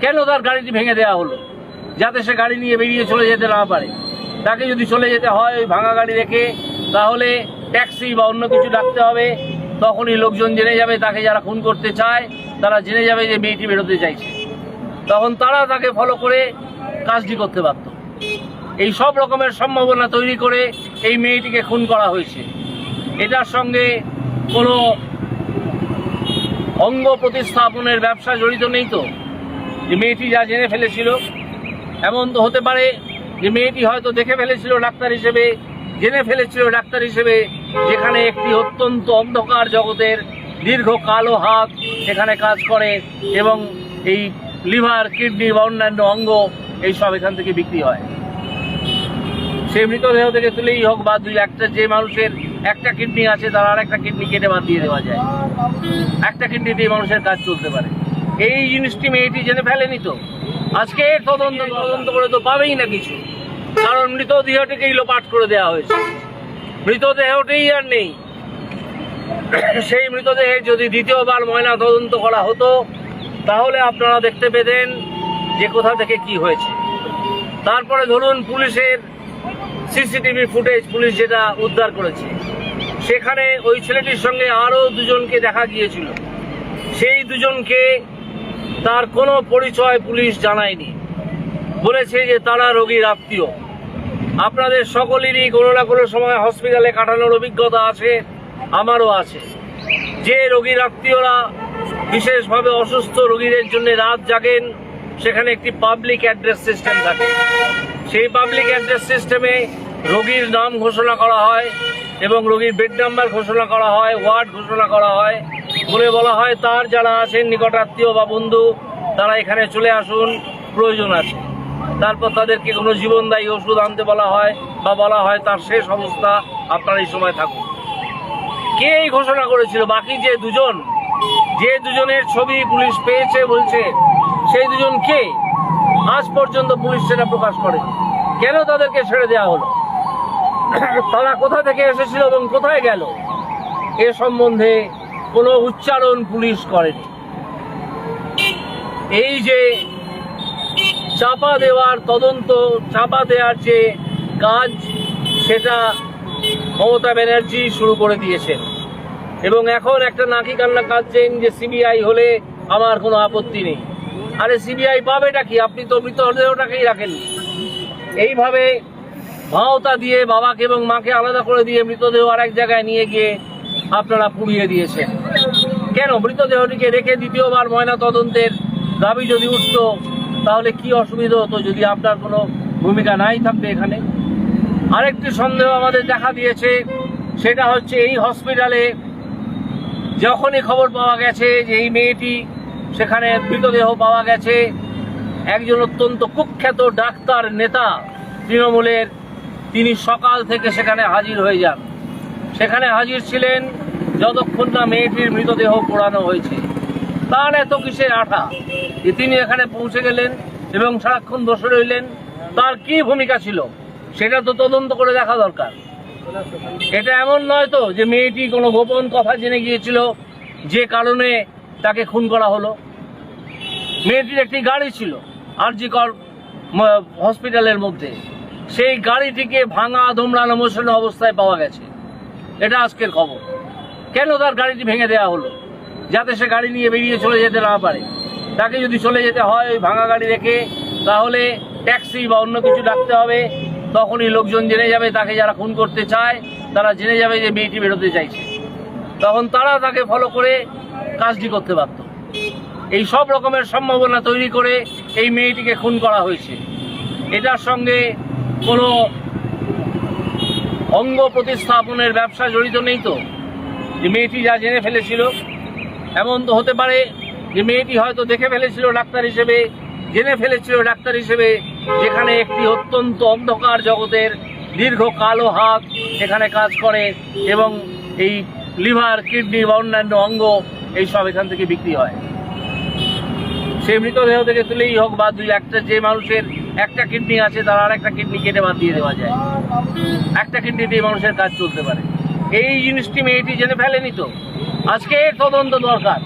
কেন তার গাড়িটি ভেঙে দেওয়া হলো? যাতে সে গাড়ি নিয়ে বেরিয়ে চলে যেতে না পারে। তাকে যদি চলে যেতে হয় ওই ভাঙা গাড়ি রেখে, তাহলে ট্যাক্সি বা অন্য কিছু ডাকতে হবে। তখনই লোকজন জেনে যাবে, তাকে যারা খুন করতে চায়, তারা জেনে যাবে যে মেয়েটি বেরোতে চাইছে। তখন তারা তাকে ফলো করে কাজটি করতে পারত এই সব রকমের সম্ভাবনা তৈরি করে এই মেয়েটিকে খুন করা হয়েছে। এটার সঙ্গে কোনো অঙ্গ প্রতিস্থাপনের ব্যবসা জড়িত নেই তো? যে মেয়েটি যা জেনে ফেলেছিল, এমন তো হতে পারে যে মেয়েটি হয়তো দেখে ফেলেছিল ডাক্তার হিসেবে, জেনে ফেলেছিল ডাক্তার হিসেবে, যেখানে একটি অত্যন্ত অন্ধকার জগতের দীর্ঘ কালো হাত এখানে কাজ করে এবং এই লিভার, কিডনি বা অন্যান্য অঙ্গ এইসব এখান থেকে বিক্রি হয়। সেই মৃতদেহ থেকে তুলেই হোক বা দুই একটা যে মানুষের একটা কিডনি আছে, তার আর একটা কিডনি কেটে বাদ দিয়ে দেওয়া যায়। একটা কিডনি দিয়ে মানুষের কাজ চলতে পারে। এই জিনিসটি মেয়েটি জেনে ফেলেনি তো। আজকে তদন্ত তদন্ত করে তো পাবেই না কিছু। কারণ মৃতদেহটিকেই লোপাট করে দেওয়া হয়েছে। মৃতদেহটাই আর নেই। সেই মৃতদেহে যদি দ্বিতীয়বার ময়না তদন্ত করা হতো, তাহলে আপনারা দেখতে পেতেন যে কোথা থেকে কি হয়েছে। তারপরে ধরুন পুলিশের সিসিটিভি ফুটেজ পুলিশ যেটা উদ্ধার করেছে। সেখানে ওই ছেলেটির সঙ্গে আরও দুজনকে দেখা গিয়েছিল। সেই দুজনকে তার কোনো পরিচয় পুলিশ জানায়নি। বলেছে যে তারা রোগীর আত্মীয়। আপনাদের সকলেরই কোনো না কোনো সময় হসপিটালে কাটানোর অভিজ্ঞতা আছে, আমারও আছে। যে রোগীর আত্মীয়রা বিশেষভাবে অসুস্থ রোগীদের জন্য রাত জাগেন, সেখানে একটি পাবলিক অ্যাড্রেস সিস্টেম থাকে। সেই পাবলিক অ্যাড্রেস সিস্টেমে রোগীর নাম ঘোষণা করা হয় এবং রোগীর বেড নাম্বার ঘোষণা করা হয় ওয়ার্ড ঘোষণা করা হয়। বলে বলা হয়, তার যারা আছেন নিকটাত্মীয় বা বন্ধু, তারা এখানে চলে আসুন, প্রয়োজন আছে। তারপর তাদেরকে কোনো জীবনদায়ী ওষুধ আনতে বলা হয় বা বলা হয়, তার শেষ অবস্থা আপনার এই সময় থাকুন কে এই ঘোষণা করেছিল? বাকি যে দুজন, যে দুজনের ছবি পুলিশ পেয়েছে বলছে, সেই দুজন কে? আজ পর্যন্ত পুলিশ সেটা প্রকাশ করে কেন তাদেরকে ছেড়ে দেওয়া হলো? তারা কোথা থেকে এসেছিল এবং কোথায় গেল? এ সম্বন্ধে কোনো উচ্চারণ পুলিশ করেনি। এই যে চাপা দেওয়ার তদন্ত, চাপা দেওয়ার যে কাজ, সেটা মমতা ব্যানার্জি শুরু করে দিয়েছেন। এবং এখন একটা নাকি কান্না কাঁদছেন যে সিবিআই হলে আমার কোনো আপত্তি নেই। আরে সিবিআই পাবেটা কি? আপনি তো মৃতদেহটাকেই রাখেন এইভাবে ভাওতা দিয়ে বাবাকে এবং মাকে আলাদা করে দিয়ে মৃতদেহ আর এক জায়গায় নিয়ে গিয়ে আপনারা পুড়িয়ে দিয়েছেন। কেন? মৃতদেহটিকে রেখে দ্বিতীয়বার ময়না তদন্তের দাবি যদি উঠত, তাহলে কি অসুবিধা হতো যদি আপনার কোনো ভূমিকা নাই থাকবে এখানে? আরেকটি সন্দেহ আমাদের দেখা দিয়েছে, সেটা হচ্ছে এই হসপিটালে যখনই খবর পাওয়া গেছে যে এই মেয়েটি সেখানে মৃতদেহ পাওয়া গেছে, একজন অত্যন্ত কুখ্যাত ডাক্তার নেতা তৃণমূলের তিনি সকাল থেকে সেখানে হাজির হয়ে যান। সেখানে হাজির ছিলেন যতক্ষণ না মেয়েটির মৃতদেহ পোড়ানো হয়েছে। তার এত কিসের আঠা? যে তিনি এখানে পৌঁছে গেলেন এবং সারাক্ষণ বসে রইলেন, তার কি ভূমিকা ছিল? সেটা তো তদন্ত করে দেখা দরকার। এটা এমন নয় তো যে মেয়েটি কোনো গোপন কথা জেনে গিয়েছিল, যে কারণে তাকে খুন করা হলো। মেয়েটির একটি গাড়ি ছিল আরজিকর, ম- হসপিটালের মধ্যে। সেই গাড়িটিকে ভাঙা দোমড়ানো মোছানো অবস্থায় পাওয়া গেছে। এটা আজকের খবর। কেন তার গাড়িটি ভেঙে দেওয়া হলো? যাতে সে গাড়ি নিয়ে বেরিয়ে চলে যেতে না পারে। তাকে যদি চলে যেতে হয় ওই ভাঙা গাড়ি রেখে, তাহলে ট্যাক্সি বা অন্য কিছু ডাকতে হবে। তখনই লোকজন জেনে যাবে, তাকে যারা খুন করতে চায়, তারা জেনে যাবে যে মেয়েটি বেরোতে চাইছে। তখন তারা তাকে ফলো করে কাজটি করতে পারত এই সব রকমের সম্ভাবনা তৈরি করে এই মেয়েটিকে খুন করা হয়েছে। এটার সঙ্গে কোনো অঙ্গ প্রতিস্থাপনের ব্যবসা জড়িত নেই তো? যে মেয়েটি যা জেনে ফেলেছিল, এমন তো হতে পারে যে মেয়েটি হয়তো দেখে ফেলেছিল ডাক্তার হিসেবে, জেনে ফেলেছিল ডাক্তার হিসেবে, যেখানে একটি অত্যন্ত অন্ধকার জগতের দীর্ঘ কালো হাত এখানে কাজ করে এবং এই লিভার, কিডনি বা অন্যান্য অঙ্গ এইসব এখান থেকে বিক্রি হয়। সেই মৃতদেহ থেকে তুলেই হোক বা দুই একটা যে মানুষের একটা কিডনি আছে, তার আর একটা কিডনি কেটে বাদ দিয়ে দেওয়া যায়। একটা কিডনি দিয়ে মানুষের কাজ চলতে পারে। এই জিনিসটি মেয়েটি জেনে ফেলেনি তো। আজকে তদন্ত দরকার।